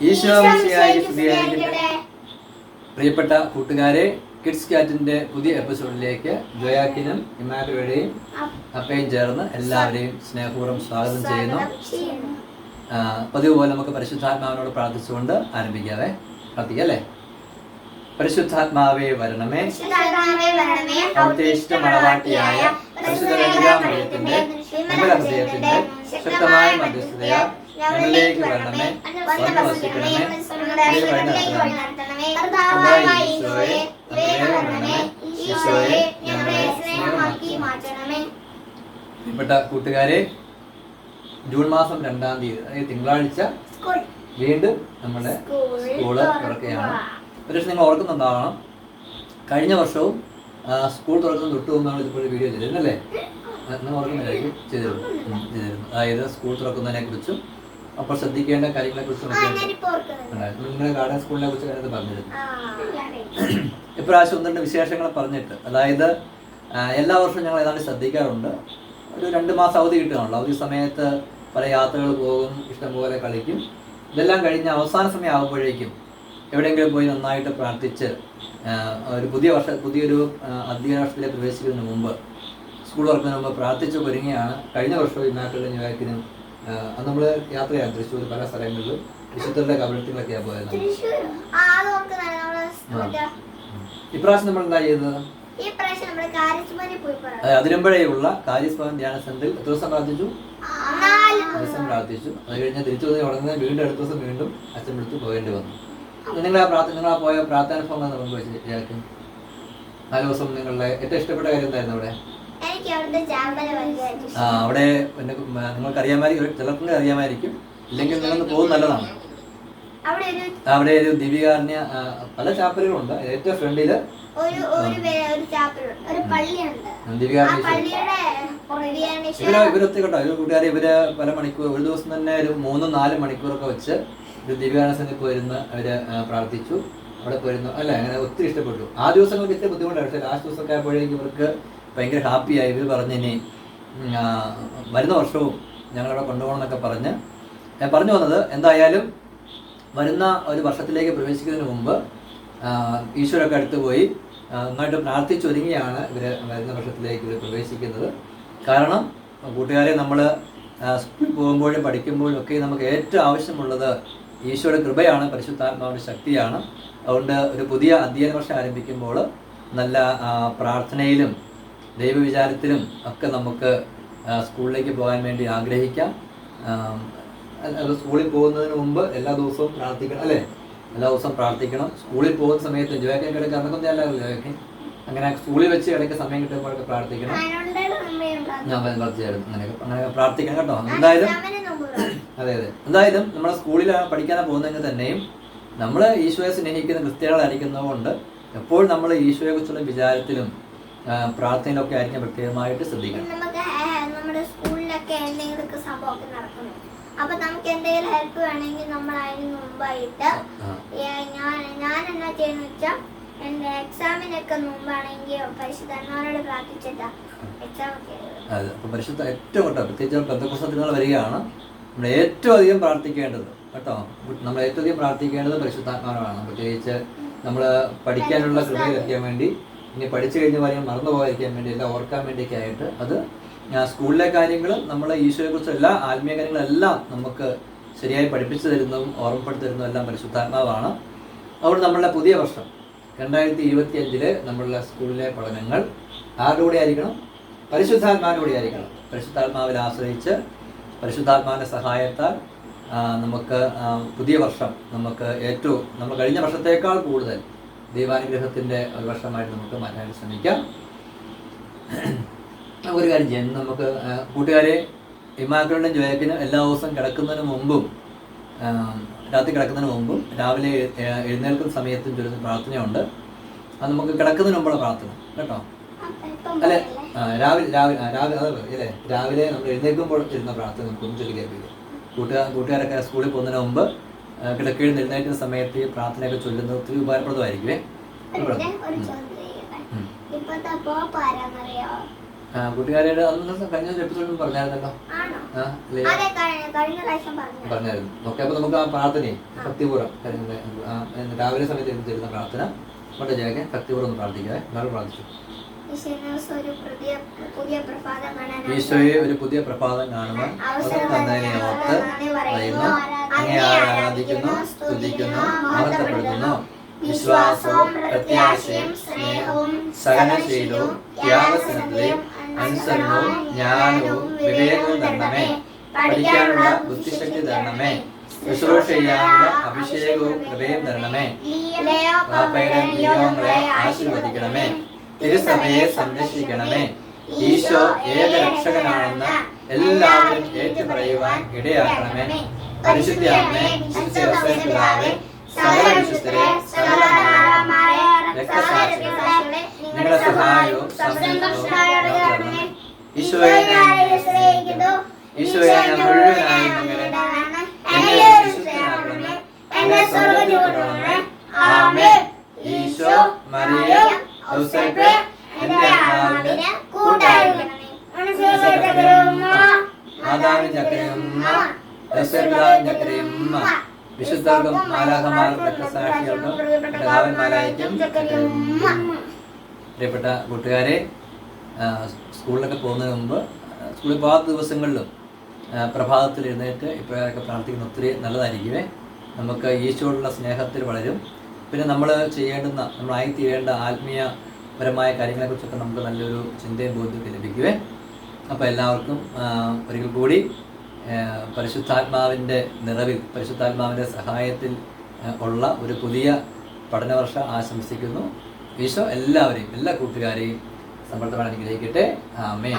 ഈശോ പ്രിയപ്പെട്ട കൂട്ടുകാരെ കിഡ്സ് കാറ്റിന്റെ പുതിയ എപ്പിസോഡിലേക്ക് ജോയാക്കിനും ഇമാനുവേടെയും അപ്പയും ചേർന്ന് എല്ലാവരെയും സ്നേഹപൂർവം സ്വാഗതം ചെയ്യുന്നു. പതിവ് പോലെ നമുക്ക് പരിശുദ്ധാത്മാവിനോട് പ്രാർത്ഥിച്ചുകൊണ്ട് ആരംഭിക്കാവേ. പ്രാർത്ഥിക്കല്ലേ പരിശുദ്ധാത്മാവേ വരണമേ. പരിശുദ്ധ ഹൃദയത്തിന്റെ ശക്തമായ മധ്യസ്ഥതയാൽ ഞങ്ങളിലേക്ക് വരണമേ. വന്ന വസിക്കണമേ ഇതിൽ വഴി നടത്തണമേ. കർത്താവായ ഈശോയെ വേഗം വരണമേ. ഈശോയെ ഞങ്ങളെ സ്നേഹമാക്കി മാറ്റണമേ. പ്രിയപ്പെട്ട കൂട്ടുകാരെ ജൂൺ മാസം രണ്ടാം തീയതി അതായത് തിങ്കളാഴ്ച വീണ്ടും നമ്മുടെ സ്കൂൾ തുറക്കുകയാണ്. പക്ഷേ നിങ്ങൾ ഓർക്കുന്നുണ്ടാവണം കഴിഞ്ഞ വർഷവും സ്കൂൾ തുറക്കുന്ന തൊട്ട് മുമ്പ് നമ്മൾ ഇതുപോലെ വീഡിയോ ചെയ്തിരുന്നല്ലേ നിങ്ങൾ ഓർക്കുന്നില്ലായിരിക്കും ചെയ്തിരുന്നു ചെയ്തിരുന്നു അതായത് സ്കൂൾ തുറക്കുന്നതിനെ കുറിച്ചും അപ്പോൾ ശ്രദ്ധിക്കേണ്ട കാര്യങ്ങളെ കുറിച്ച് നിങ്ങളുടെ ഗാർഡൻ സ്കൂളിനെ കുറിച്ച് കാര്യത്തിൽ പറഞ്ഞിരുന്നു. ഇപ്രാവശ്യം ഒന്ന് രണ്ട് വിശേഷങ്ങൾ പറഞ്ഞിട്ട് അതായത് എല്ലാ വർഷവും ഞങ്ങൾ ഏതാണ്ട് ശ്രദ്ധിക്കാറുണ്ട്. ഒരു രണ്ട് മാസം അവധി കിട്ടുകയാണല്ലോ. അവധി സമയത്ത് പല യാത്രകൾ പോകും ഇഷ്ടംപോലെ കളിക്കും. ഇതെല്ലാം കഴിഞ്ഞ് അവസാന സമയം ആകുമ്പോഴേക്കും എവിടെയെങ്കിലും പോയി നന്നായിട്ട് പ്രാർത്ഥിച്ച് ഒരു പുതിയ വർഷ പുതിയൊരു അധ്യയന വർഷത്തിലേക്ക് പ്രവേശിക്കുന്നതിന് മുമ്പ് സ്കൂൾ തുറക്കുന്നതിന് മുമ്പ് പ്രാർത്ഥിച്ച് ഒരുങ്ങിയാണ് കഴിഞ്ഞ വർഷവും ഇന്നാക്കളുടെ ന്യൂയാർക്കിനും അന്ന് നമ്മൾ യാത്രയാണ് തൃശ്ശൂർ പല സ്ഥലങ്ങളിലും. വിശുദ്ധരുടെ കബളിത്തിലൊക്കെയാണ് പോയത് ഇപ്രാവശ്യം നമ്മൾ എന്താ ചെയ്തത്? അത് അതിരമ്പഴയുള്ള കാര്യസ്ഭവൻ ധ്യാന സെന്ററിൽ എത്ര ദിവസം പ്രാർത്ഥിച്ചു? ദിവസം പ്രാർത്ഥിച്ചു. അത് കഴിഞ്ഞാൽ തിരിച്ചു വന്ന് ഉടനെ വീണ്ടും അടുത്ത ദിവസം വീണ്ടും അച്ഛൻ വിളിച്ച് പോകേണ്ടി വന്നു. നിങ്ങൾ ആ പ്രാർത്ഥന നിങ്ങൾ ആ പോയ പ്രാർത്ഥനാനുഭവം പങ്കുവെച്ചു നാല് ദിവസം നിങ്ങളുടെ ഏറ്റവും ഇഷ്ടപ്പെട്ട കാര്യം എന്തായിരുന്നു അവിടെ? ആ അവിടെ പിന്നെ നിങ്ങൾക്ക് അറിയാമായിരിക്കും ചിലർക്കും അറിയാമായിരിക്കും ഇല്ലെങ്കിൽ നിങ്ങൾ പോകുന്ന നല്ലതാണ്. അവിടെ ഒരു ആ, പല ചാപ്പലുകളുണ്ട്. ഏറ്റവും ഫ്രണ്ടിൽ ഒരു ഒരു പേ- ഒരു ചാപ്പലുണ്ട്. ഒരു പള്ളിയുണ്ട്. ആ ദിവികാരണ്യ പള്ളിയുടെ ബിരിയാണി ഇവർ ഇവരൊത്തി കേട്ടോ. ഇവർ കൂട്ടുകാർ ഇവർ പല മണിക്കൂർ ഒരു ദിവസം തന്നെ ഒരു മൂന്നും നാല് മണിക്കൂറൊക്കെ വെച്ച് ഒരു ദിവ്യാനസനിൽ പോയിരുന്ന് അവർ പ്രാർത്ഥിച്ചു. അവിടെ പോയിരുന്നു. അല്ല? അങ്ങനെ ഒത്തിരി ഇഷ്ടപ്പെട്ടു. ആ ദിവസങ്ങൾക്ക് ഇത്തിരി ബുദ്ധിമുട്ടാണ്. പക്ഷേ ലാസ്റ്റ് ദിവസമൊക്കെ ആയപ്പോഴേക്കും ഇവർക്ക് ഭയങ്കര ഹാപ്പിയായി ഇവർ പറഞ്ഞു ഇനി ഉം, ആ, വരുന്ന വർഷവും ഞങ്ങളവിടെ കൊണ്ടുപോകണം എന്നൊക്കെ പറഞ്ഞ് ഞാൻ പറഞ്ഞു വന്നത് എന്തായാലും വരുന്ന ഒരു വർഷത്തിലേക്ക് പ്രവേശിക്കുന്നതിന് മുമ്പ് ഈശ്വരൊക്കെ അടുത്ത് പോയി നന്നായിട്ട് പ്രാർത്ഥിച്ചൊരുങ്ങിയാണ് ഇവർ വരുന്ന വർഷത്തിലേക്ക് ഇവർ പ്രവേശിക്കുന്നത്. കാരണം കൂട്ടുകാരെ നമ്മൾ സ്കൂളിൽ പോകുമ്പോഴും പഠിക്കുമ്പോഴും ഒക്കെ നമുക്ക് ഏറ്റവും ആവശ്യമുള്ളത് ഈശോയുടെ കൃപയാണ് പരിശുദ്ധാത്മാവിന്റെ ശക്തിയാണ്. അതുകൊണ്ട് ഒരു പുതിയ അധ്യയന വർഷം ആരംഭിക്കുമ്പോൾ നല്ല പ്രാർത്ഥനയിലും ദൈവവിചാരത്തിലും ഒക്കെ നമുക്ക് സ്കൂളിലേക്ക് പോകാൻ വേണ്ടി ആഗ്രഹിക്കാം. സ്കൂളിൽ പോകുന്നതിന് മുമ്പ് എല്ലാ ദിവസവും പ്രാർത്ഥിക്കണം അല്ലേ? എല്ലാ ദിവസവും പ്രാർത്ഥിക്കണം. സ്കൂളിൽ പോകുന്ന സമയത്ത് ജോയ്ക്കാൻ കിടക്കുക അന്നൊക്കെ അല്ലാതെ അങ്ങനെ സ്കൂളിൽ വെച്ച് ഇടയ്ക്ക് സമയം കിട്ടുമ്പോഴൊക്കെ പ്രാർത്ഥിക്കണം. ഞാൻ പ്രാർത്ഥിച്ചായിരുന്നു അങ്ങനെ പ്രാർത്ഥിക്കണം കേട്ടോ. എന്തായാലും അതെ അതെ. എന്തായാലും നമ്മുടെ സ്കൂളിൽ പഠിക്കാൻ പോകുന്നതെങ്കിൽ തന്നെയും നമ്മൾ ഈശോയെ സ്നേഹിക്കുന്ന ക്രിസ്ത്യാനികളായിരിക്കുന്നതുകൊണ്ട് എപ്പോഴും നമ്മൾ ഈശോയെ കുറിച്ചുള്ള വിചാരത്തിലും പ്രാർത്ഥനയിലൊക്കെ ആയിരിക്കും പ്രത്യേകമായിട്ട് ശ്രദ്ധിക്കണം. നമുക്ക് നമ്മുടെ സ്കൂളിലൊക്കെ എന്തെങ്കിലുമൊക്കെ സംഭവമൊക്കെ നടക്കുന്നു. അപ്പൊ നമുക്ക് എന്തെങ്കിലും ഹെൽപ്പ് വേണമെങ്കിൽ നമ്മൾ അതിന് മുമ്പായിട്ട് ഞാൻ ഞാൻ എന്നാ ചെയ്യുന്ന വെച്ചാൽ എന്റെ എക്സാമിനൊക്കെ മുമ്പാണെങ്കിൽ പരിശുദ്ധന്മാരോട് പ്രാർത്ഥിച്ചിട്ടാ എക്സാം. അതെ അപ്പം പരിശുദ്ധ ഏറ്റവും കേട്ടോ പ്രത്യേകിച്ച് ബന്ധുക്കുസത്തിനുള്ള വരികയാണ്. നമ്മൾ ഏറ്റവും അധികം പ്രാർത്ഥിക്കേണ്ടത് കേട്ടോ. നമ്മൾ ഏറ്റവും അധികം പ്രാർത്ഥിക്കേണ്ടത് പരിശുദ്ധാത്മാവാണ്. പ്രത്യേകിച്ച് നമ്മൾ പഠിക്കാനുള്ള കൃപ ലഭിക്കാൻ വേണ്ടി ഇനി പഠിച്ചു കഴിഞ്ഞ കാര്യങ്ങൾ മറന്നു പോകാതിരിക്കാൻ വേണ്ടി എല്ലാം ഓർക്കാൻ വേണ്ടിയൊക്കെ ആയിട്ട് അത് സ്കൂളിലെ കാര്യങ്ങളും നമ്മളെ ഈശോയെക്കുറിച്ച് എല്ലാ ആത്മീയ കാര്യങ്ങളെല്ലാം നമുക്ക് ശരിയായി പഠിപ്പിച്ചു തരുന്നതും ഓർമ്മപ്പെടുത്തി തരുന്നതും എല്ലാം പരിശുദ്ധാത്മാവാണ്. അതുകൊണ്ട് നമ്മളുടെ പുതിയ വർഷം രണ്ടായിരത്തി ഇരുപത്തി അഞ്ചിൽ നമ്മളുടെ സ്കൂളിലെ പഠനങ്ങൾ ആരുടെ ആയിരിക്കണം? പരിശുദ്ധാത്മാവിലൂടെ ആയിരിക്കണം. പരിശുദ്ധാത്മാവിൽ ആശ്രയിച്ച് പരിശുദ്ധാത്മാവിന്റെ സഹായത്താൽ നമുക്ക് പുതിയ വർഷം നമുക്ക് ഏറ്റവും നമ്മൾ കഴിഞ്ഞ വർഷത്തേക്കാൾ കൂടുതൽ ദൈവാനുഗ്രഹത്തിന്റെ ഒരു വർഷമായിട്ട് നമുക്ക് മാറ്റാൻ ശ്രമിക്കാം. ഒരു കാര്യം ചെയ്യാം. നമുക്ക് കൂട്ടുകാരെ ഇമാക്കളുടെ ജോയക്കിന് എല്ലാ ദിവസവും കിടക്കുന്നതിന് മുമ്പും രാത്രി കിടക്കുന്നതിന് മുമ്പും രാവിലെ എഴുന്നേൽക്കുന്ന സമയത്തും ചൊല്ലുന്ന പ്രാർത്ഥനയുണ്ട്. അത് നമുക്ക് കിടക്കുന്നതിന് മുമ്പുള്ള പ്രാർത്ഥന കേട്ടോ? അല്ലെ രാവിലെ രാവിലെ രാവിലെ അല്ലേ രാവിലെ നമ്മൾ എഴുന്നേൽക്കുമ്പോൾ ഇരുന്ന പ്രാർത്ഥന നമുക്ക് ഒന്ന് ചൊല്ലി കേൾപ്പിക്കുക കൂട്ടുകാർ കൂട്ടുകാരൊക്കെ സ്കൂളിൽ പോകുന്നതിന് മുമ്പ് നിന്ന് എഴുന്നേൽക്കുന്ന സമയത്ത് പ്രാർത്ഥനയൊക്കെ ചൊല്ലുന്നത് ഒത്തിരി ഉപകാരപ്രദമായിരിക്കുമേ? അന്ന് കഴിഞ്ഞ എപ്പിസോഡിൽ പറഞ്ഞായിരുന്നല്ലോ. പറഞ്ഞായിരുന്നു. ഓക്കെ അപ്പൊ നമുക്ക് ആ പ്രാർത്ഥനയെ ഭക്തിപൂർവം രാവിലെ സമയത്ത് ഇരുന്ന് തരുന്ന പ്രാർത്ഥന. കൊണ്ട് ജയക്കെ ഭക്തിപൂർവം പ്രാർത്ഥിക്കുക. എല്ലാവരും പ്രാർത്ഥിച്ചു. ഈശോയെ ഒരു പുതിയ പ്രഭാതം കാണുവാൻ അവസരം തന്നതിനെ ഓർത്ത് പറയുന്നു. അങ്ങേ ആരാധിക്കുന്നു സ്തുതിക്കുന്നു മഹത്വപ്പെടുത്തുന്നു. വിശ്വാസവും പ്രത്യാശയും സ്നേഹവും സഹനശീലവും ത്യാഗസനത്തിലെയും അനുസരണവും ജ്ഞാനവും വിവേകവും തരണമേ. പഠിക്കാനുള്ള ബുദ്ധിശക്തി തരണമേ. ശുശ്രൂഷ ചെയ്യാനുള്ള അഭിഷേകവും കൃപയും തരണമേ. പാപ്പയുടെ നിയോഗങ്ങളെ ആശീർവദിക്കണമേ. തിരുസഭയെ സംരക്ഷിക്കണമേ. ഈശോ ഏക രക്ഷകനാണെന്ന് എല്ലാവരും ഏറ്റുപറയുവാൻ ഇടയാക്കണമേ. പരിശുദ്ധ അമ്മേ സകല വിശുദ്ധരെ സകല നിങ്ങളുടെ സഹായവും ഈശോയെ ഈശോയെ എന്നെ സ്വർഗത്തിൽ ആമേൻ. ഈശോ മറിയ ഔസേപ്പ്. ചക്രയമ്മ വിശുദ്ധർക്കും മാലാഹമാർക്കും രക്തസാക്ഷികൾക്കും പിതാവന്മാരായിരിക്കും പ്രിയപ്പെട്ട കൂട്ടുകാരെ സ്കൂളിലൊക്കെ പോകുന്നതിന് മുമ്പ് സ്കൂളിൽ പോകാത്ത ദിവസങ്ങളിലും പ്രഭാതത്തിൽ എഴുന്നേറ്റ് ഇപ്പോഴൊക്കെ പ്രാർത്ഥിക്കുന്ന ഒത്തിരി നല്ലതായിരിക്കുമേ. നമുക്ക് ഈശോയുള്ള സ്നേഹത്തിൽ വളരും. പിന്നെ നമ്മൾ ചെയ്യേണ്ടുന്ന നമ്മളായി തീരേണ്ട ആത്മീയപരമായ കാര്യങ്ങളെക്കുറിച്ചൊക്കെ നമുക്ക് നല്ലൊരു ചിന്തയും ബോധ്യമൊക്കെ ലഭിക്കുവേ. അപ്പോൾ എല്ലാവർക്കും ഒരിക്കൽ കൂടി പരിശുദ്ധാത്മാവിന്റെ നിറവിൽ പരിശുദ്ധാത്മാവിന്റെ സഹായത്തിൽ ഉള്ള ഒരു പുതിയ പഠനവർഷം ആശംസിക്കുന്നു. ഈശോ എല്ലാവരെയും എല്ലാ കൂട്ടുകാരെയും സമർത്ഥമായി അനുഗ്രഹിക്കട്ടെ. ആമേൻ.